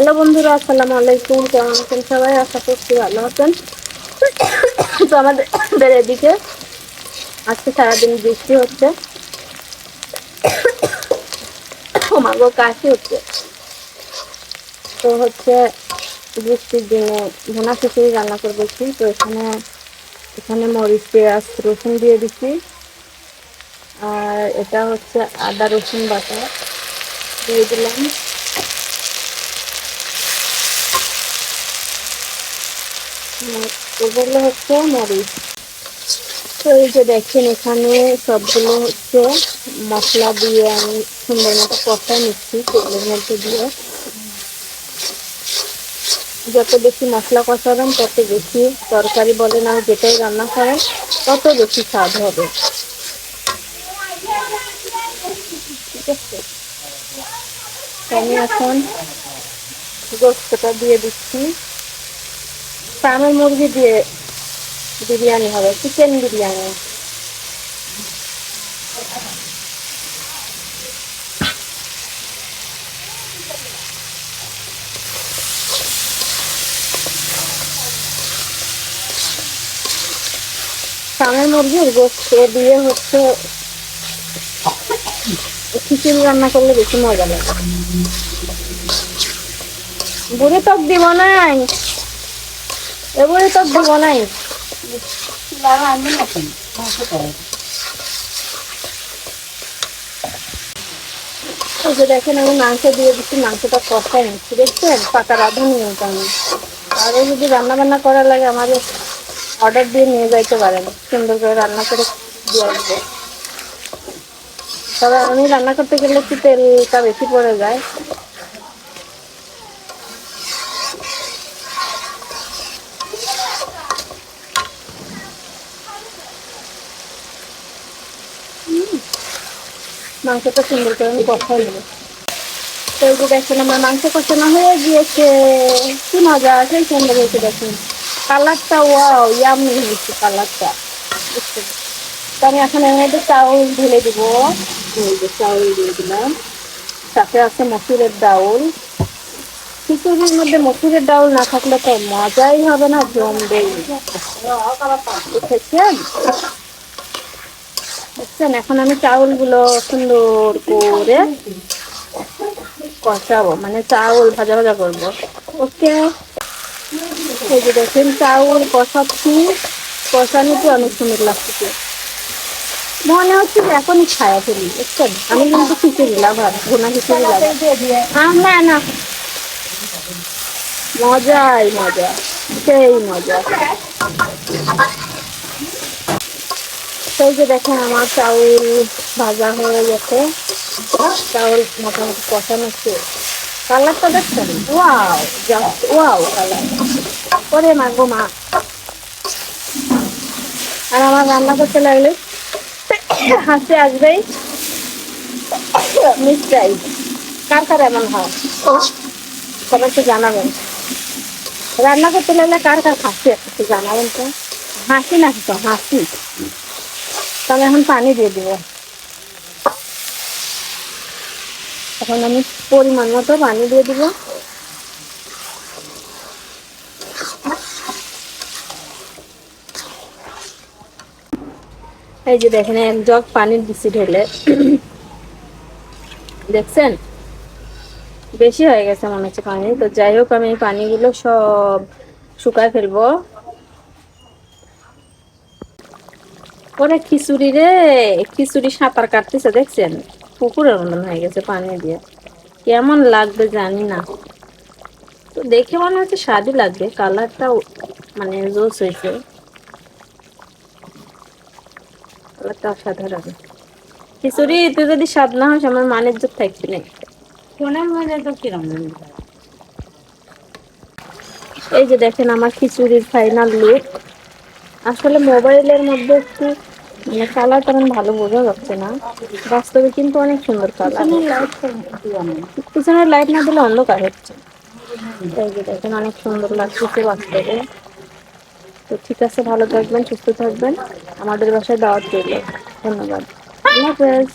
Hello বন্ধুরা, আসসালামু আলাইকুম। কেমন আছেন সবাই? আশা করছি ভালো আছেন। তো আমাদের এদিকে আজকে সারাদিন বৃষ্টি হচ্ছে। মাগো কাশি হচ্ছে। তো হচ্ছে বৃষ্টির দিনে ভোনা খিচুড়ি রান্না করব কি তো এখানে এখানে মরিচ, পেঁয়াজ, রসুন দিয়ে দিচ্ছি। আর এটা হচ্ছে আদা রসুন বাটা দিয়ে দিলাম। এগুলো হচ্ছে মরিচ। তো এই যে দেখেন এখানে সবগুলো হচ্ছে মশলা দিয়ে আমি সুন্দর মতো কষায় নিচ্ছি তেলের মধ্যে দিয়ে। যত বেশি মশলা কষাবেন, তত বেশি তরকারি বলেন আর যেটাই রান্না করেন, তত বেশি স্বাদ হবে। ঠিক আছে? আমি এখন গোস্তটা দিয়ে দিচ্ছি। ফার্মের মুরগি দিয়ে বিরিয়ানি হবে চিকেন বিরিয়ানি। ফার্মের মুরগির গোস্ত দিয়ে হচ্ছে খিচুড়ি রান্না করলে বেশি মজা লাগে। বুড়ি টক দিব নাই। এবারে টক দিব নাই। দেখেন, আমি মাংস দিয়ে দিচ্ছি, মাংসটা কষাই নিচ্ছি, দেখছেন? পাকা রাধা নিয়মটা আমি। আরও যদি রান্না বান্না করার লাগে আমাদের অর্ডার দিয়ে নিয়ে যাইতে পারেন। সুন্দর করে রান্না করে দিয়ে আসব। তবে আমি রান্না করতে গেলে একটু তেলটা বেশি পড়ে যায়। মাংসটা সুন্দর করে আমি কষাই নেব। তো যে দেখেন আমার মাংস কষানো হয়ে গিয়েছে। কি মজা আছে সুন্দর হয়েছে দেখুন। কালারটা ওয়াও, ইয়ামি হয়েছে কালারটা। তো আমি এখন এর মধ্যে চাউল ঢেলে দেবো। চাউল দিয়ে দিলাম। সাথে আছে মসুরের ডাউল। খিচুড়ির মধ্যে মসুরের ডাউল না থাকলে তো মজাই হবে না, জমবেই। বুঝেছেন? বুঝছেন এখন আমি চাউলগুলো সুন্দর করে কষাবো মানে চাউল ভাজা ভাজা করব। ওকে? এই যে দেখেন, চাউল কষাচ্ছি। কষানোতে অনেক সুন্দর লাগছে মনে হচ্ছে যে এখনই খায়া ফেলি বুঝছেন আমি কিন্তু খিচুড়ি লাভার ভোনা খিচুড়ি লাভার না না। মজাই মজা, সেই মজা। সেই যে দেখেন আমার চাউল ভাজা হয়ে গেছে। চাউল মোটামুটি কষানো শেষ। কালারটা দেখছেন? Wow, just wow colour. করে মাখবো মা। আর আমার রান্না করতে লাগলে হাসি আসবেই। নিশ্চয়ই কার কার এমন হয়? সবাইকে জানাবেন। রান্না করতে লাগলে কার কার হাসি একটু জানাবেন তো। হাসি না তো, হাসি। তাহলে এখন পানি দিয়ে দিব। এখন আমি পরিমাণ মতো পানি দিয়ে দিব। এই যে দেখেন, এক জগ পানির দিচ্ছি ঢেলে। দেখছেন? বেশি হয়ে গেছে মনে হচ্ছে পানি। তো যাই হোক, আমি পানিগুলো সব শুকায় ফেলব। ওরে খিচুড়ি রে খিচুড়ি সাঁতার কাটতেছে দেখছেন? পুকুরের মতন হয়ে গেছে পানি দিয়ে। কেমন লাগবে জানি না। তো দেখে মনে হচ্ছে স্বাদই লাগবে কালারটা মানে জোস হয়েছে। কালারটা অসাধারণ। খিচুড়ি তুই যদি স্বাদ না হয় আমার মানের জোর থাকবি না। ফোনের মধ্যে তো কিরম এই যে দেখেন আমার খিচুড়ির ফাইনাল লুক আসলে মোবাইলের মধ্যে একটু মানে কালার তেমন ভালো বোঝা যাচ্ছে না। বাস্তবে কিন্তু অনেক সুন্দর কালার পিছনের লাইট না দিলে অন্ধকার হচ্ছে। যে দেখেন অনেক সুন্দর লাগছে বাস্তবে। তো ঠিক আছে ভালো থাকবেন সুস্থ থাকবেন। আমাদের বাসায় দাওয়াত রইল। ধন্যবাদ। আল্লাহ হাফেজ।